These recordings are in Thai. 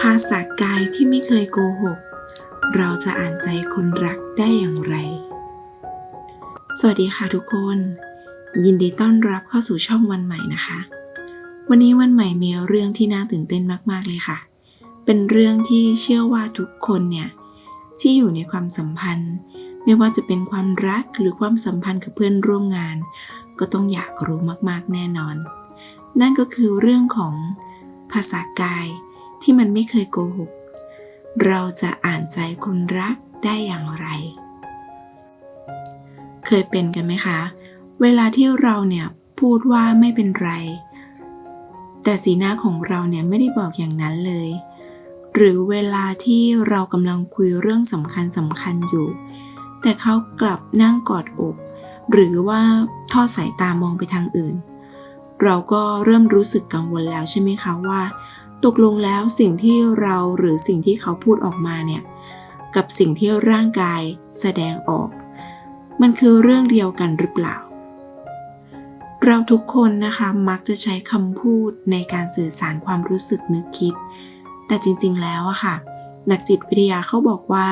ภาษากายที่ไม่เคยโกหก เราจะอ่านใจคนรักได้อย่างไร สวัสดีค่ะทุกคน ยินดีต้อนรับเข้าสู่ช่องวันใหม่นะคะ วันนี้วันใหม่มีเรื่องที่น่าตื่นเต้นมากๆเลยค่ะ เป็นเรื่องที่เชื่อว่าทุกคนเนี่ยที่อยู่ในความสัมพันธ์ ไม่ว่าจะเป็นความรักหรือความสัมพันธ์กับเพื่อนร่วมงาน ก็ต้องอยากรู้มากๆแน่นอน นั่นก็คือเรื่องของ ภาษากายที่มันไม่เคยโกหก เราจะอ่านใจคนรักได้อย่างไร เคยเป็นกันไหมคะ เวลาที่เราเนี่ยพูดว่าไม่เป็นไร แต่สีหน้าของเราเนี่ยไม่ได้บอกอย่างนั้นเลย หรือเวลาที่เรากำลังคุยเรื่องสำคัญสำคัญอยู่ แต่เขากลับนั่งกอดอก หรือว่าทอดสายตามองไปทางอื่น เราก็เริ่มรู้สึกกังวลแล้วใช่ไหมคะว่า ตกลงแล้วสิ่งที่เราหรือสิ่งที่เขาพูดออกมาเนี่ยกับสิ่งที่ร่างกายแสดงออก มันคือเรื่องเดียวกันหรือเปล่า เราทุกคนนะคะมักจะใช้คำพูดในการสื่อสารความรู้สึกนึกคิด แต่จริงๆแล้วอะค่ะ นักจิตวิทยาเขาบอกว่า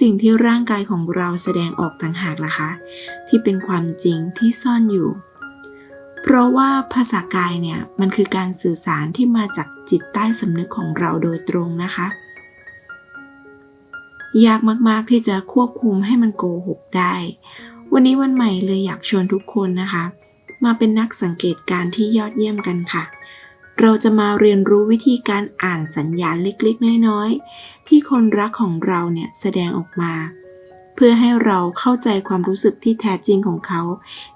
สิ่งที่ร่างกายของเราแสดงออกต่างหากล่ะคะ ที่เป็นความจริงที่ซ่อนอยู่ เพราะว่าภาษากายเนี่ยมันคือการสื่อสารที่มาจากจิตใต้สำนึกของเราโดยตรงนะคะ ยากมากๆที่จะควบคุมให้มันโกหกได้ วันนี้วันใหม่เลยอยากชวนทุกคนนะคะ มาเป็นนักสังเกตการณ์ที่ยอดเยี่ยมกันค่ะ เราจะมาเรียนรู้วิธีการอ่านสัญญาณเล็กๆ น้อยๆ ที่คนรักของเราเนี่ยแสดงออกมาเพื่อให้เราเข้าใจความรู้สึกที่แท้จริงของเขา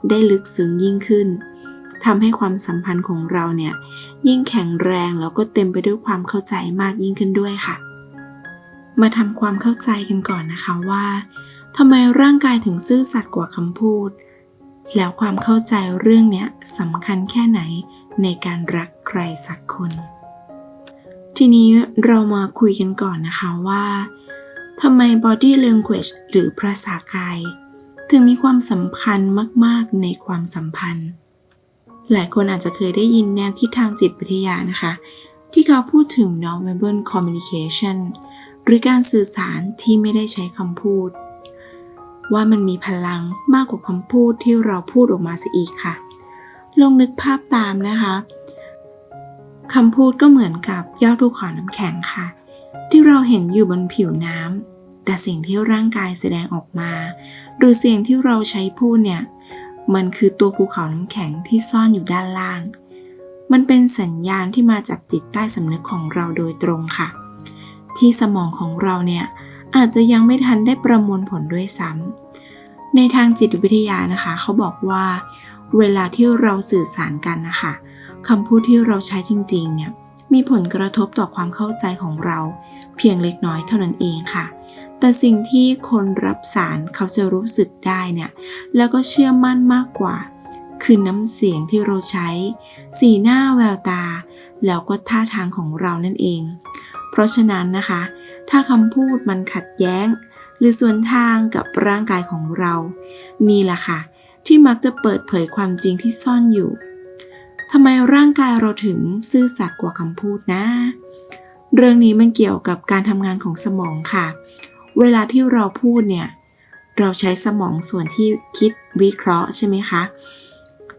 ได้ลึกซึ้งยิ่งขึ้น ทำให้ความสัมพันธ์ของเราเนี่ยยิ่งแข็งแรงแล้วก็เต็มไปด้วยความเข้าใจมากยิ่งขึ้นด้วยค่ะ มาทำความเข้าใจกันก่อนนะคะว่าทำไมร่างกายถึงซื่อสัตย์กว่าคำพูด แล้วความเข้าใจเรื่องเนี้ยสำคัญแค่ไหนในการรักใครสักคน ทีนี้เรามาคุยกันก่อนนะคะว่าทำไม body language หรือภาษากาย ถึงมีความสำคัญมาก ๆ ในความสัมพันธ์ หลายคนอาจจะเคยได้ยินแนวคิดทางจิตวิทยานะคะ ที่เขาพูดถึง non-verbal communication หรือการสื่อสารที่ไม่ได้ใช้คำพูด ว่ามันมีพลังมากกว่าคำพูดที่เราพูดออกมาเสียอีกค่ะ ลองนึกภาพตามนะคะคำพูดก็เหมือนกับยอดภูเขาน้ำแข็งค่ะ ที่เราเห็นอยู่บนผิวน้ำแต่สิ่งที่ร่างกายแสดงออกมา หรือเสียงที่เราใช้พูดเนี่ย มันคือตัวภูเขาน้ำแข็งที่ซ่อนอยู่ด้านล่าง มันเป็นสัญญาณที่มาจากจิตใต้สำนึกของเราโดยตรงค่ะ ที่สมองของเราเนี่ยอาจจะยังไม่ทันได้ประมวลผลด้วยซ้ำ ในทางจิตวิทยานะคะ เขาบอกว่า เวลาที่เราสื่อสารกันนะคะคำพูดที่เราใช้จริงๆเนี่ยมีผลกระทบต่อความเข้าใจของเรา เพียงเล็กน้อยเท่านั้นเองค่ะ แต่สิ่งที่คนรับสารเขาจะรู้สึกได้เนี่ยแล้วก็เชื่อมั่นมากกว่า คือน้ำเสียงที่เราใช้ สีหน้าแววตา แล้วก็ท่าทางของเรานั่นเอง เพราะฉะนั้นนะคะ ถ้าคำพูดมันขัดแย้ง หรือส่วนทางกับร่างกายของเรา นี่แหละค่ะ ที่มักจะเปิดเผยความจริงที่ซ่อนอยู่ทำไมร่างกายเราถึงซื่อสัตย์กว่าคำพูดนะ เรื่องนี้มันเกี่ยวกับการทำงานของสมองค่ะ เวลาที่เราพูดเนี่ย เราใช้สมองส่วนที่คิดวิเคราะห์ใช่ไหมคะ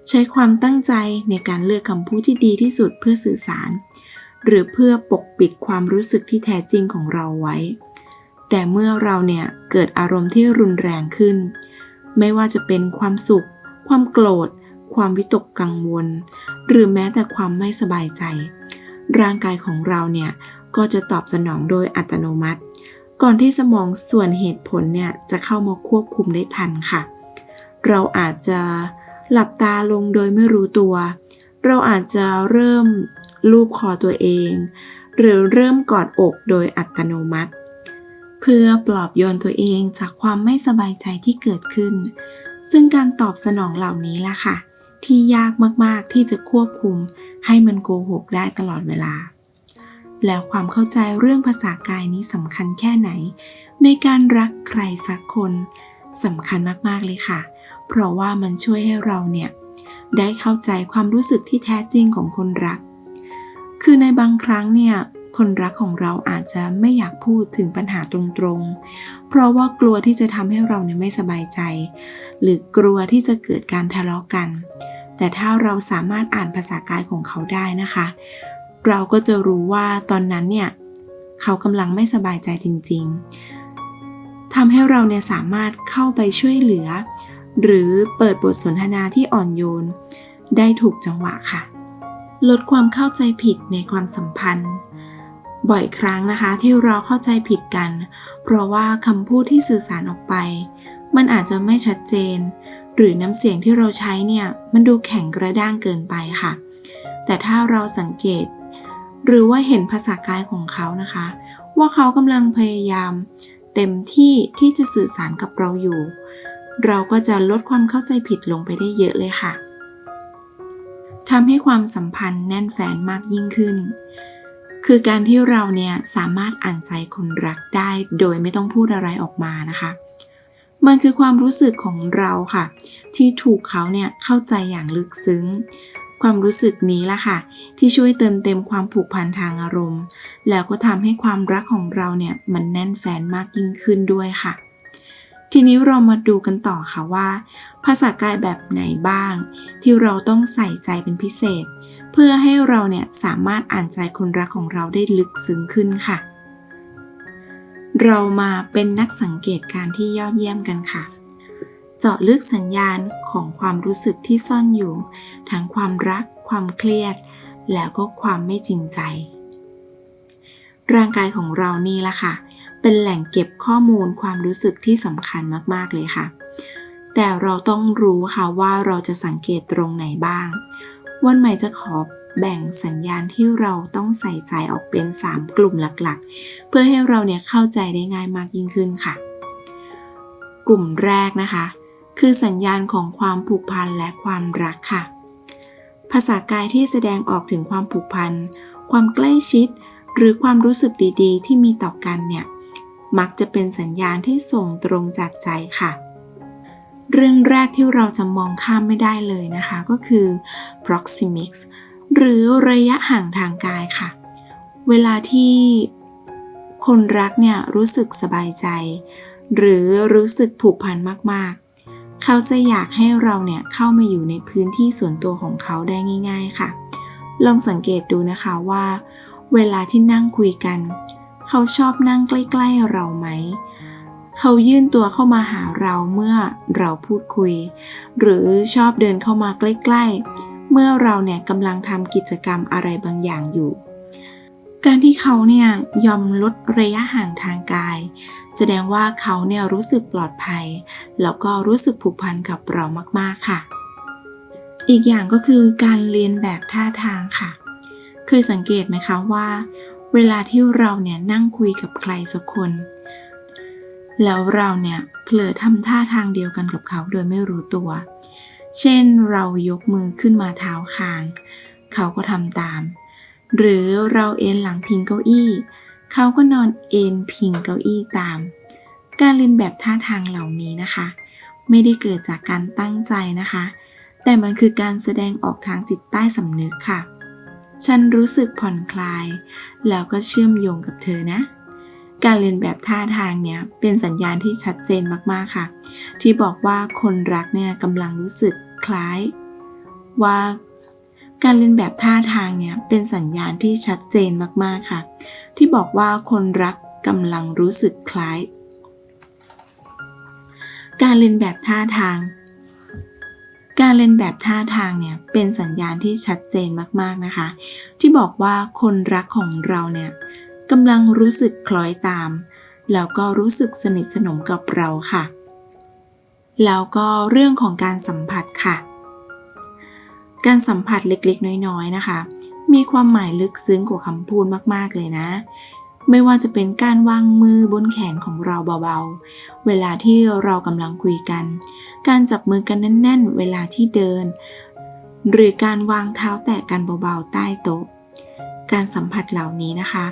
ใช้ความตั้งใจในการเลือกคำพูดที่ดีที่สุดเพื่อสื่อสาร หรือเพื่อปกปิดความรู้สึกที่แท้จริงของเราไว้ แต่เมื่อเราเนี่ยเกิดอารมณ์ที่รุนแรงขึ้น ไม่ว่าจะเป็นความสุข ความโกรธ ความวิตกกังวล หรือแม้แต่ความไม่สบายใจ ร่างกายของเราเนี่ยก็จะตอบสนองโดยอัตโนมัติ ก่อนที่สมองส่วนเหตุผลเนี่ยจะเข้ามาควบคุมได้ทันค่ะ เราอาจจะหลับตาลงโดยไม่รู้ตัว เราอาจจะเริ่มลูบคอตัวเอง หรือเริ่มกอดอกโดยอัตโนมัติ เพื่อปลอบโยนตัวเองจากความไม่สบายใจที่เกิดขึ้น ซึ่งการตอบสนองเหล่านี้ล่ะค่ะ ที่ยากมากๆที่จะควบคุมให้มันโกหกได้ตลอดเวลา แล้วความเข้าใจเรื่องภาษากายนี้สำคัญแค่ไหน ในการรักใครสักคนสำคัญมากๆเลยค่ะ เพราะว่ามันช่วยให้เราเนี่ยได้เข้าใจความรู้สึกที่แท้จริงของคนรัก คือในบางครั้งเนี่ยคนรักของเราอาจจะไม่อยากพูดถึงปัญหาตรงๆ เพราะว่ากลัวที่จะทำให้เราเนี่ยไม่สบายใจ หรือกลัวที่จะเกิดการทะเลาะกัน แต่ถ้าเราสามารถอ่านภาษากายของเขาได้นะคะ เราก็จะรู้ว่าตอนนั้นเนี่ยเขากำลังไม่สบายใจจริง ๆทำให้เราเนี่ยสามารถเข้าไปช่วยเหลือ หรือเปิดบทสนทนาที่อ่อนโยน ได้ถูกจังหวะค่ะ ลดความเข้าใจผิดในความสัมพันธ์ บ่อยครั้งนะคะที่เราเข้าใจผิดกัน เพราะว่าคำพูดที่สื่อสารออกไป มันอาจจะไม่ชัดเจน หรือน้ำเสียงที่เราใช้เนี่ยมันดูแข็งกระด้างเกินไปค่ะ แต่ถ้าเราสังเกต หรือว่าเห็นภาษากายของเขานะคะ ว่าเขากำลังพยายาม เต็มที่ที่จะสื่อสารกับเราอยู่ เราก็จะลดความเข้าใจผิดลงไปได้เยอะเลยค่ะทำให้ความสัมพันธ์แน่นแฟนมากยิ่งขึ้น คือการที่เราเนี่ยสามารถอ่านใจคนรักได้โดยไม่ต้องพูดอะไรออกมานะคะ มันคือความรู้สึกของเราค่ะ ที่ถูกเขาเนี่ยเข้าใจอย่างลึกซึ้ง ความรู้สึกนี้ละค่ะ ที่ช่วยเติมเต็มความผูกพันทางอารมณ์ แล้วก็ทำให้ความรักของเราเนี่ยมันแน่นแฟนมากยิ่งขึ้นด้วยค่ะ ทีนี้เรามาดูกันต่อค่ะว่า ภาษากายแบบไหนบ้าง ที่เราต้องใส่ใจเป็นพิเศษ เพื่อให้เราเนี่ยสามารถอ่านใจคนรักของเราได้ลึกซึ้งขึ้นค่ะ เรามาเป็นนักสังเกตการที่ยอดเยี่ยมกันค่ะ เจาะลึกสัญญาณของความรู้สึกที่ซ่อนอยู่ ทั้งความรัก ความเครียด แล้วก็ความไม่จริงใจ ร่างกายของเรานี่ละค่ะ เป็นแหล่งเก็บข้อมูลความรู้สึกที่สำคัญมากๆเลยค่ะ แต่เราต้องรู้ค่ะว่าเราจะสังเกตตรงไหนบ้าง วันใหม่จะขอแบ่งสัญญาณที่เราต้องใส่ใจออกเป็น 3 กลุ่มหลักๆ เพื่อให้เราเนี่ยเข้าใจได้ง่ายมากยิ่งขึ้นค่ะ กลุ่มแรกนะคะ คือสัญญาณของความผูกพันและความรักค่ะ ภาษากายที่แสดงออกถึงความผูกพัน ความใกล้ชิด หรือความรู้สึกดีๆ ที่มีต่อกันเนี่ย มักจะเป็นสัญญาณที่ส่งตรงจากใจค่ะ เรื่องแรกที่เราจะมองข้ามไม่ได้เลยนะคะก็คือ proxemics หรือระยะห่างทางกายค่ะ เวลาที่คนรักเนี่ยรู้สึกสบายใจ หรือรู้สึกผูกพันมากๆ เขาจะอยากให้เราเนี่ยเข้ามาอยู่ในพื้นที่ส่วนตัวของเขาได้ง่าย ๆค่ะ ลองสังเกตดูนะคะว่า เวลาที่นั่งคุยกัน เขาชอบนั่งใกล้ ๆเราไหม เขายื่นตัวเข้ามาหาเราเมื่อเราพูดคุย หรือชอบเดินเข้ามาใกล้ๆ เมื่อเราเนี่ยกำลังทำกิจกรรมอะไรบางอย่างอยู่ การที่เขาเนี่ยยอมลดระยะห่างทางกาย แสดงว่าเขาเนี่ยรู้สึกปลอดภัย แล้วก็รู้สึกผูกพันกับเรามากๆค่ะ อีกอย่างก็คือการเรียนแบบท่าทางค่ะ เคือสังเกตไหมคะว่า เวลาที่เราเนี่ยนั่งคุยกับใครสักคน แล้วเราเนี่ยเผลอทำท่าทางเดียวกันกับเขาโดยไม่รู้ตัว เช่นเรายกมือขึ้นมาเท้าคาง เขาก็ทำตาม หรือเราเอนหลังพิงเก้าอี้ เขาก็นอนเอนพิงเก้าอี้ตาม การเรียนแบบท่าทางเหล่านี้นะคะ ไม่ได้เกิดจากการตั้งใจนะคะ แต่มันคือการแสดงออกทางจิตใต้สำนึกค่ะ ฉันรู้สึกผ่อนคลาย แล้วก็เชื่อมโยงกับเธอนะ การเรียนแบบท่าทางเนี่ยเป็นสัญญาณที่ชัดเจนมากๆค่ะ ที่บอกว่าคนรักเนี่ยกำลังรู้สึกคล้าย ว่าการเรียนแบบท่าทางเนี่ยเป็นสัญญาณที่ชัดเจนมากๆค่ะ ที่บอกว่าคนรักกำลังรู้สึกคล้าย การเรียนแบบท่าทาง การเรียนแบบท่าทางเนี่ยเป็นสัญญาณที่ชัดเจนมากๆนะคะ ที่บอกว่าคนรักของเราเนี่ยกำลังรู้สึกคล้อยตาม แล้วก็รู้สึกสนิทสนมกับเราค่ะ แล้วก็เรื่องของการสัมผัสค่ะ การสัมผัสเล็กๆ น้อยๆนะคะ มีความหมายลึกซึ้งกว่าคำพูดมากๆเลยนะ ไม่ว่าจะเป็นการวางมือบนแขนของเราเบาๆ เวลาที่เรากำลังคุยกัน การจับมือกันแน่นๆ เวลาที่เดิน หรือการวางเท้าแตะกันเบาๆ ใต้โต๊ะ การสัมผัสเหล่านี้นะคะ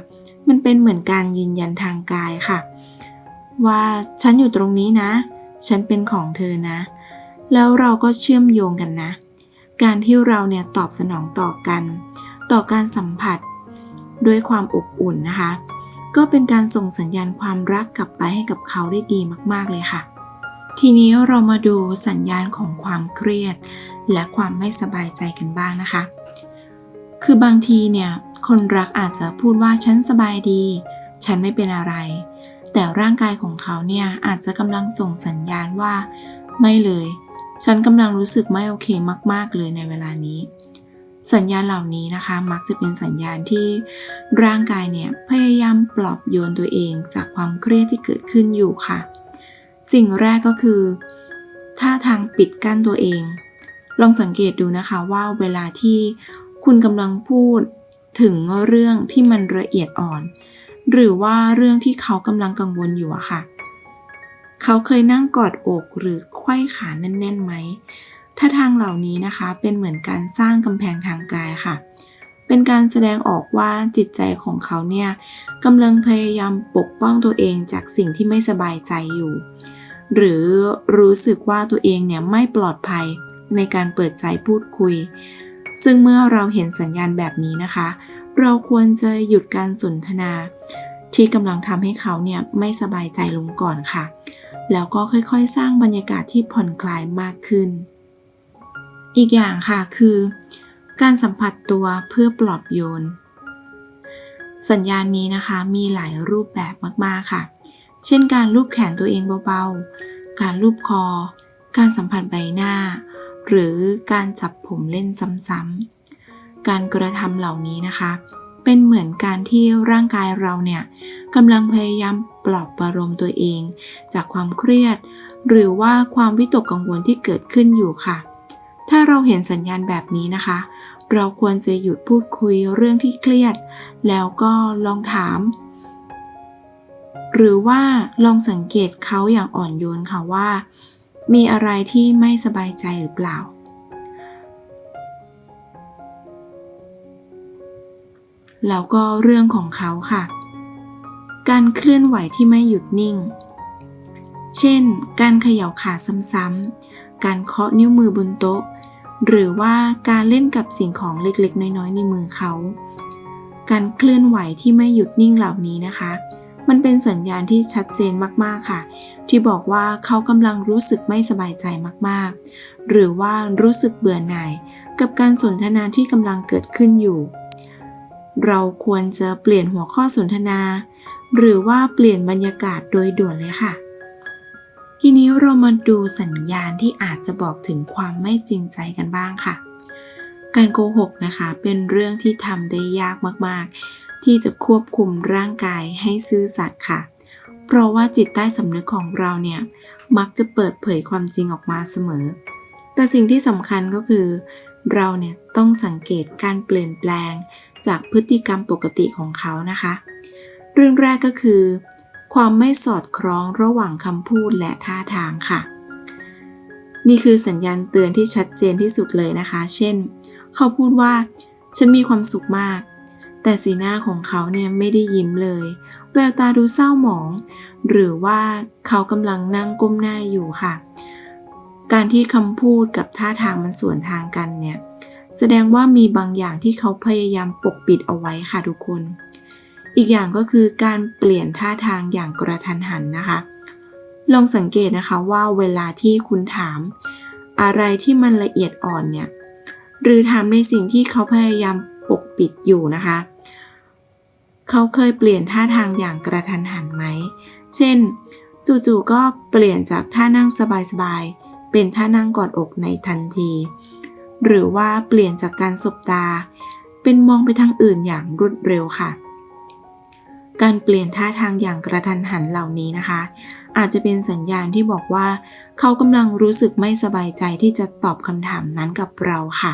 มันเป็นเหมือนการยืนยันทางกายค่ะ ว่าฉันอยู่ตรงนี้นะ ฉันเป็นของเธอนะ แล้วเราก็เชื่อมโยงกันนะ การที่เราเนี่ยตอบสนองต่อกัน ต่อการสัมผัส ด้วยความอบอุ่นนะคะ ก็เป็นการส่งสัญญาณความรักกลับไปให้กับเขาได้ดีมากๆเลยค่ะ ทีนี้เรามาดูสัญญาณของความเครียด และความไม่สบายใจกันบ้างนะคะ คือบางทีเนี่ยคนรักอาจจะพูดว่าฉันสบายดี ฉันไม่เป็นอะไร แต่ร่างกายของเขาเนี่ยอาจจะกำลังส่งสัญญาณว่า ไม่เลย ฉันกำลังรู้สึกไม่โอเคมาก ๆ เลยในเวลานี้ สัญญาณเหล่านี้นะคะมักจะเป็นสัญญาณที่ร่างกายเนี่ยพยายามปลอบโยนตัวเองจากความเครียดที่เกิดขึ้นอยู่ค่ะ สิ่งแรกก็คือท่าทางปิดกั้นตัวเอง ลองสังเกตดูนะคะว่าเวลาที่คุณกำลังพูดถึงเรื่องที่มันละเอียดอ่อน หรือว่าเรื่องที่เขากำลังกังวลอยู่อะค่ะ เขาเคยนั่งกอดอกหรือไขว้ขาแน่นๆไหม ท่าทางเหล่านี้นะคะเป็นเหมือนการสร้างกำแพงทางกายค่ะ เป็นการแสดงออกว่าจิตใจของเขาเนี่ยกำลังพยายามปกป้องตัวเองจากสิ่งที่ไม่สบายใจอยู่ หรือรู้สึกว่าตัวเองเนี่ยไม่ปลอดภัยในการเปิดใจพูดคุย ซึ่งเมื่อเราเห็นสัญญาณแบบนี้นะคะ เราควรจะหยุดการสนทนา ที่กำลังทำให้เขาเนี่ยไม่สบายใจลงก่อนค่ะ แล้วก็ค่อยๆ สร้างบรรยากาศที่ผ่อนคลายมากขึ้น อีกอย่างค่ะคือ การสัมผัสตัวเพื่อปลอบโยน สัญญาณนี้นะคะมีหลายรูปแบบมากๆค่ะ เช่นการลูบแขนตัวเองเบาๆ การลูบคอ การสัมผัสใบหน้า หรือการจับผมเล่นซ้ำๆ การกระทำเหล่านี้นะคะ เป็นเหมือนการที่ร่างกายเราเนี่ยกำลังพยายามปลอบประโลมตัวเอง จากความเครียด หรือว่าความวิตกกังวลที่เกิดขึ้นอยู่ค่ะ ถ้าเราเห็นสัญญาณแบบนี้นะคะ เราควรจะหยุดพูดคุยเรื่องที่เครียด แล้วก็ลองถาม หรือว่าลองสังเกตเขาอย่างอ่อนโยนค่ะว่า มีอะไรที่ไม่สบายใจหรือเปล่า แล้วก็เรื่องของเขาค่ะ การเคลื่อนไหวที่ไม่หยุดนิ่ง เช่น การเขย่าขาซ้ำๆการเคาะนิ้วมือบนโต๊ะ หรือว่าการเล่นกับสิ่งของเล็กๆ น้อยๆ ในมือเขา การเคลื่อนไหวที่ไม่หยุดนิ่งเหล่านี้นะคะ มันเป็นสัญญาณที่ชัดเจนมากๆค่ะ ที่บอกว่าเขากำลังรู้สึกไม่สบายใจมากๆ หรือว่ารู้สึกเบื่อหน่าย กับการสนทนาที่กำลังเกิดขึ้นอยู่ เราควรจะเปลี่ยนหัวข้อสนทนา หรือว่าเปลี่ยนบรรยากาศโดยด่วนเลยค่ะ ทีนี้เรามาดูสัญญาณที่อาจจะบอกถึงความไม่จริงใจกันบ้างค่ะ การโกหกนะคะเป็นเรื่องที่ทำได้ยากมากๆ ที่จะควบคุมร่างกายให้ซื่อสัตย์ค่ะ เพราะว่าจิตใต้สำนึกของเราเนี่ยมักจะเปิดเผยความจริงออกมาเสมอ แต่สิ่งที่สำคัญก็คือ เราเนี่ยต้องสังเกตการเปลี่ยนแปลงจากพฤติกรรมปกติของเขานะคะ เรื่องแรกก็คือ ความไม่สอดคล้องระหว่างคำพูดและท่าทางค่ะ นี่คือสัญญาณเตือนที่ชัดเจนที่สุดเลยนะคะ เช่น เขาพูดว่า ฉันมีความสุขมาก แต่สีหน้าของเขาเนี่ยไม่ได้ยิ้มเลย แววตาดูเศร้าหมอง หรือว่าเขากำลังนั่งก้มหน้าอยู่ค่ะ การที่คำพูดกับท่าทางมันสวนทางกันเนี่ย แสดงว่ามีบางอย่างที่เขาพยายามปกปิดเอาไว้ค่ะทุกคน อีกอย่างก็คือการเปลี่ยนท่าทางอย่างกระทันหันนะคะ ลองสังเกตนะคะว่าเวลาที่คุณถาม อะไรที่มันละเอียดอ่อนเนี่ย หรือถามในสิ่งที่เขาพยายามปกปิดอยู่นะคะ เขาเคยเปลี่ยนท่าทางอย่างกระทันหันไหม เช่น จู่ๆก็เปลี่ยนจากท่านั่งสบายๆ เป็นท่านั่งกอดอกในทันที หรือว่าเปลี่ยนจากการสบตา เป็นมองไปทางอื่นอย่างรวดเร็วค่ะ การเปลี่ยนท่าทางอย่างกระทันหันเหล่านี้นะคะ อาจจะเป็นสัญญาณที่บอกว่า เขากำลังรู้สึกไม่สบายใจที่จะตอบคำถามนั้นกับเราค่ะ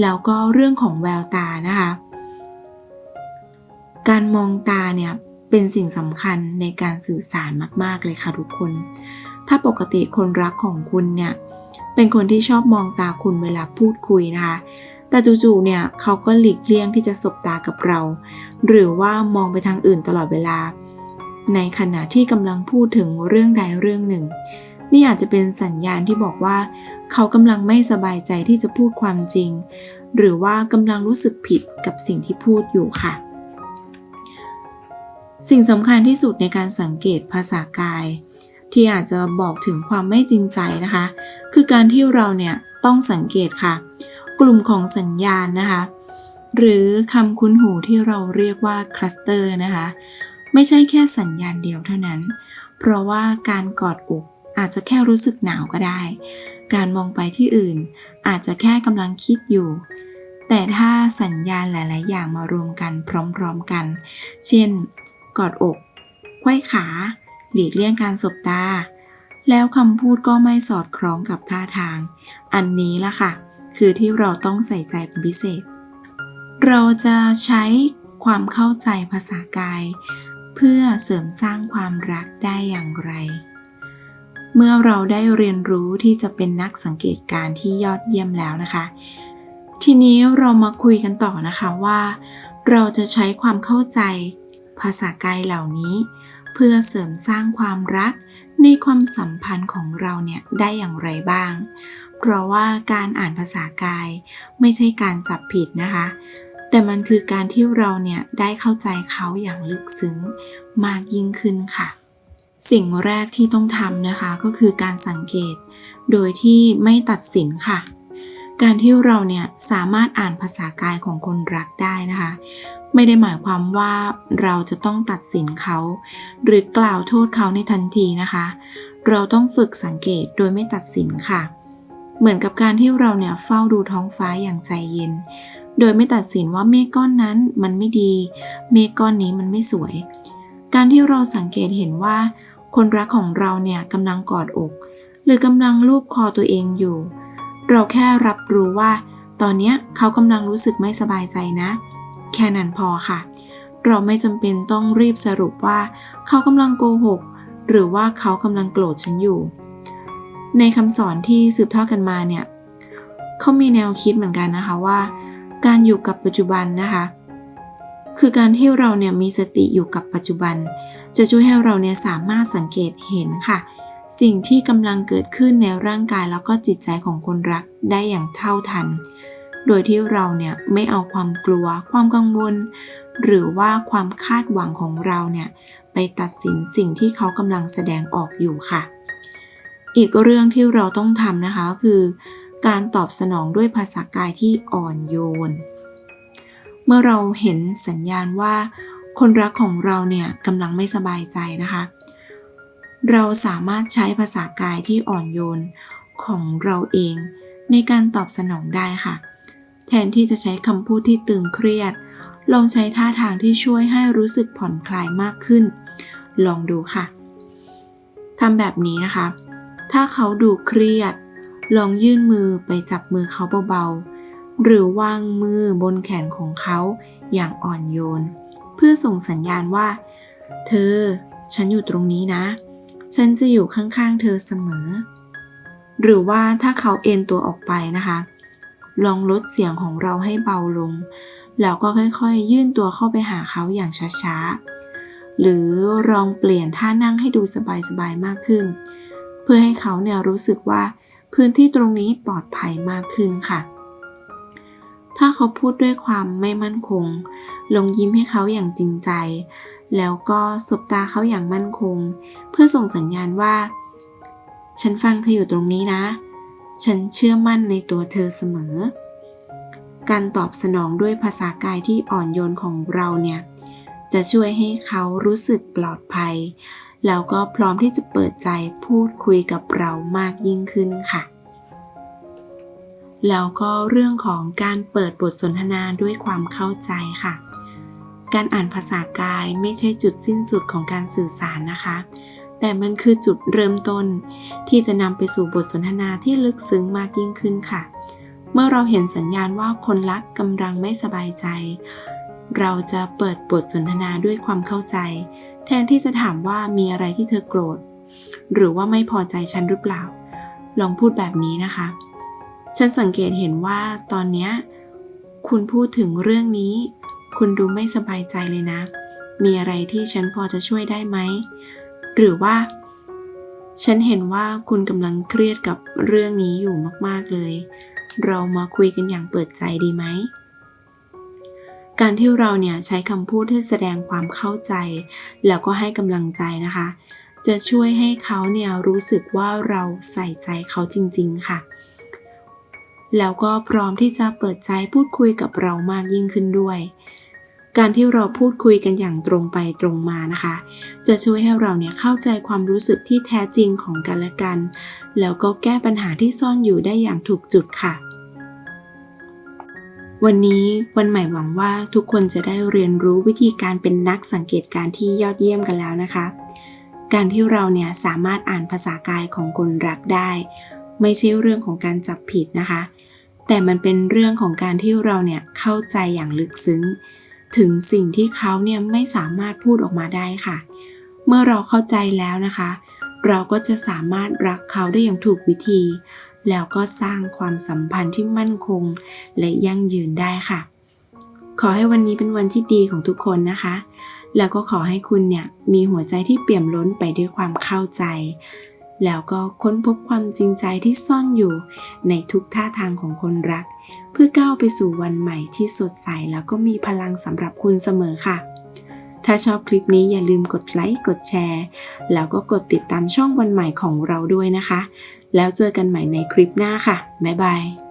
แล้วก็เรื่องของแววตานะคะ การมองตาเนี่ยเป็นสิ่งสำคัญในการสื่อสารมาก ๆ เลยค่ะทุกคน ถ้าปกติคนรักของคุณเนี่ยเป็นคนที่ชอบมองตาคุณเวลาพูดคุยนะคะ แต่จู่ๆ เนี่ยเขาก็หลีกเลี่ยงที่จะสบตากับเรา หรือว่ามองไปทางอื่นตลอดเวลา ในขณะที่กำลังพูดถึงเรื่องใดเรื่องหนึ่ง นี่อาจจะเป็นสัญญาณที่บอกว่า เขากำลังไม่สบายใจที่จะพูดความจริง หรือว่ากำลังรู้สึกผิดกับสิ่งที่พูดอยู่ค่ะ สิ่งสำคัญที่สุดในการสังเกตภาษากาย ที่อาจจะบอกถึงความไม่จริงใจนะคะ คือการที่เราเนี่ยต้องสังเกตค่ะ กลุ่มของสัญญาณนะคะ หรือคำคุ้นหูที่เราเรียกว่าคลัสเตอร์นะคะ ไม่ใช่แค่สัญญาณเดียวเท่านั้น เพราะว่าการกอดอกอาจจะแค่รู้สึกหนาวก็ได้ การมองไปที่อื่น อาจจะแค่กำลังคิดอยู่ แต่ถ้าสัญญาณหลาย ๆ อย่างมารวมกันพร้อม ๆ กัน เช่น กอดอกไขว้ขา หลีกเลี่ยงการสบตา แล้วคำพูดก็ไม่สอดคล้องกับท่าทาง อันนี้ละค่ะ คือที่เราต้องใส่ใจเป็นพิเศษ เราจะใช้ความเข้าใจภาษากาย เพื่อเสริมสร้างความรักได้อย่างไร เมื่อเราได้เรียนรู้ที่จะเป็นนักสังเกตการณ์ที่ยอดเยี่ยมแล้วนะคะ ทีนี้เรามาคุยกันต่อนะคะว่า เราจะใช้ความเข้าใจภาษากายเหล่านี้ เพื่อเสริมสร้างความรักในความสัมพันธ์ของเราเนี่ยได้อย่างไรบ้าง เพราะว่าการอ่านภาษากายไม่ใช่การจับผิดนะคะ แต่มันคือการที่เราเนี่ยได้เข้าใจเขาอย่างลึกซึ้งมากยิ่งขึ้นค่ะ สิ่งแรกที่ต้องทำนะคะก็คือการสังเกต โดยที่ไม่ตัดสินค่ะ การที่เราเนี่ยสามารถอ่านภาษากายของคนรักได้นะคะ ไม่ได้หมายความว่าเราจะต้องตัดสินเขา หรือกล่าวโทษเขาในทันทีนะคะ เราต้องฝึกสังเกตโดยไม่ตัดสินค่ะ เหมือนกับการที่เราเนี่ยเฝ้าดูท้องฟ้าอย่างใจเย็น โดยไม่ตัดสินว่าเมฆก้อนนั้นมันไม่ดี เมฆก้อนนี้มันไม่สวย การที่เราสังเกตเห็นว่า คนรักของเราเนี่ยกำลังกอดอก หรือกำลังลูบคอตัวเองอยู่ เราแค่รับรู้ว่า ตอนนี้เขากำลังรู้สึกไม่สบายใจนะ แค่นั้นพอค่ะ เราไม่จำเป็นต้องรีบสรุปว่า เขากำลังโกหก หรือว่าเขากำลังโกรธฉันอยู่ ในคำสอนที่สืบทอดกันมาเนี่ยเขามีแนวคิดเหมือนกันนะคะว่า การอยู่กับปัจจุบันนะคะ คือการที่เราเนี่ยมีสติอยู่กับปัจจุบัน จะช่วยให้เราเนี่ยสามารถสังเกตเห็นค่ะ สิ่งที่กำลังเกิดขึ้นในร่างกายแล้วก็จิตใจของคนรักได้อย่างเท่าทัน โดยที่เราเนี่ยไม่เอาความกลัว ความกังวล หรือว่าความคาดหวังของเราเนี่ยไปตัดสินสิ่งที่เขากำลังแสดงออกอยู่ค่ะ อีกเรื่องที่เราต้องทำนะคะคือ การตอบสนองด้วยภาษากายที่อ่อนโยน เมื่อเราเห็นสัญญาณว่า คนรักของเราเนี่ยกำลังไม่สบายใจนะคะ เราสามารถใช้ภาษากายที่อ่อนโยนของเราเอง ในการตอบสนองได้ค่ะ แทนที่จะใช้คำพูดที่ตึงเครียด ลองใช้ท่าทางที่ช่วยให้รู้สึกผ่อนคลายมากขึ้น ลองดูค่ะทำแบบนี้นะคะ ถ้าเขาดูเครียด ลองยื่นมือไปจับมือเขาเบาๆ หรือวางมือบนแขนของเขาอย่างอ่อนโยน เพื่อส่งสัญญาณว่า เธอ ฉันอยู่ตรงนี้นะ ฉันจะอยู่ข้างๆ เธอเสมอ หรือว่าถ้าเขาเอ็นตัวออกไปนะคะ ลองลดเสียงของเราให้เบาลง แล้วก็ค่อยๆ ยื่นตัวเข้าไปหาเขาอย่างช้าๆ หรือลองเปลี่ยนท่านั่งให้ดูสบายๆ มากขึ้น เพื่อให้เขาเนี่ยรู้สึกว่าพื้นที่ตรงนี้ปลอดภัยมากขึ้นค่ะ ถ้าเขาพูดด้วยความไม่มั่นคง ลงยิ้มให้เขาอย่างจริงใจ แล้วก็สบตาเขาอย่างมั่นคง เพื่อส่งสัญญาณว่า ฉันฟังเธออยู่ตรงนี้นะ ฉันเชื่อมั่นในตัวเธอเสมอ การตอบสนองด้วยภาษากายที่อ่อนโยนของเราเนี่ยจะช่วยให้เขารู้สึกปลอดภัย แล้วก็พร้อมที่จะเปิดใจพูดคุยกับเรามากยิ่งขึ้นค่ะ แล้วก็เรื่องของการเปิดบทสนทนาด้วยความเข้าใจค่ะ การอ่านภาษากายไม่ใช่จุดสิ้นสุดของการสื่อสารนะคะ แต่มันคือจุดเริ่มต้น ที่จะนำไปสู่บทสนทนาที่ลึกซึ้งมากยิ่งขึ้นค่ะ เมื่อเราเห็นสัญญาณว่าคนรักกำลังไม่สบายใจ เราจะเปิดบทสนทนาด้วยความเข้าใจ นที่จะถามว่ามีอะไรที่เธอโกรธ หรือว่าไม่พอใจฉันหรือเปล่า ลองพูดแบบนี้นะคะ ฉันสังเกตเห็นว่าตอนเนี้ยคุณพูดถึงเรื่องนี้ คุณดูไม่สบายใจเลยนะ มีอะไรที่ฉันพอจะช่วยได้ไหม หรือว่า ฉันเห็นว่าคุณกำลังเครียดกับเรื่องนี้อยู่มากๆเลย เรามาคุยกันอย่างเปิดใจดีไหม การที่เราเนี่ยใช้คำพูดที่แสดงความเข้าใจ แล้วก็ให้กำลังใจนะคะ จะช่วยให้เขาเนี่ยรู้สึกว่าเราใส่ใจเขาจริง ๆ ค่ะ แล้วก็พร้อมที่จะเปิดใจพูดคุยกับเรามากยิ่งขึ้นด้วย การที่เราพูดคุยกันอย่างตรงไปตรงมานะคะ จะช่วยให้เราเนี่ยเข้าใจความรู้สึกที่แท้จริงของกันและกัน แล้วก็แก้ปัญหาที่ซ่อนอยู่ได้อย่างถูกจุดค่ะ วันนี้วันใหม่หวังว่าทุกคนจะได้เรียนรู้วิธีการเป็นนักสังเกตการณ์ที่ยอดเยี่ยมกันแล้วนะคะ การที่เราเนี่ยสามารถอ่านภาษากายของคนรักได้ ไม่ใช่เรื่องของการจับผิดนะคะ แต่มันเป็นเรื่องของการที่เราเนี่ยเข้าใจอย่างลึกซึ้ง ถึงสิ่งที่เขาเนี่ยไม่สามารถพูดออกมาได้ค่ะ เมื่อเราเข้าใจแล้วนะคะ เราก็จะสามารถรักเขาได้อย่างถูกวิธี แล้วก็สร้างความสัมพันธ์ที่มั่นคง และยั่งยืนได้ค่ะ ขอให้วันนี้เป็นวันที่ดีของทุกคนนะคะ แล้วก็ขอให้คุณเนี่ยมีหัวใจที่เปี่ยมล้นไปด้วยความเข้าใจ แล้วก็ค้นพบความจริงใจที่ซ่อนอยู่ในทุกท่าทางของคนรัก เพื่อก้าวไปสู่วันใหม่ที่สดใสแล้วก็มีพลังสำหรับคุณเสมอค่ะถ้าชอบคลิปนี้อย่าลืมกดไลค์ กดแชร์ แล้วก็กดติดตามช่องวันใหม่ของเราด้วยนะคะ แล้วเจอกันใหม่ในคลิปหน้าค่ะ บ๊ายบาย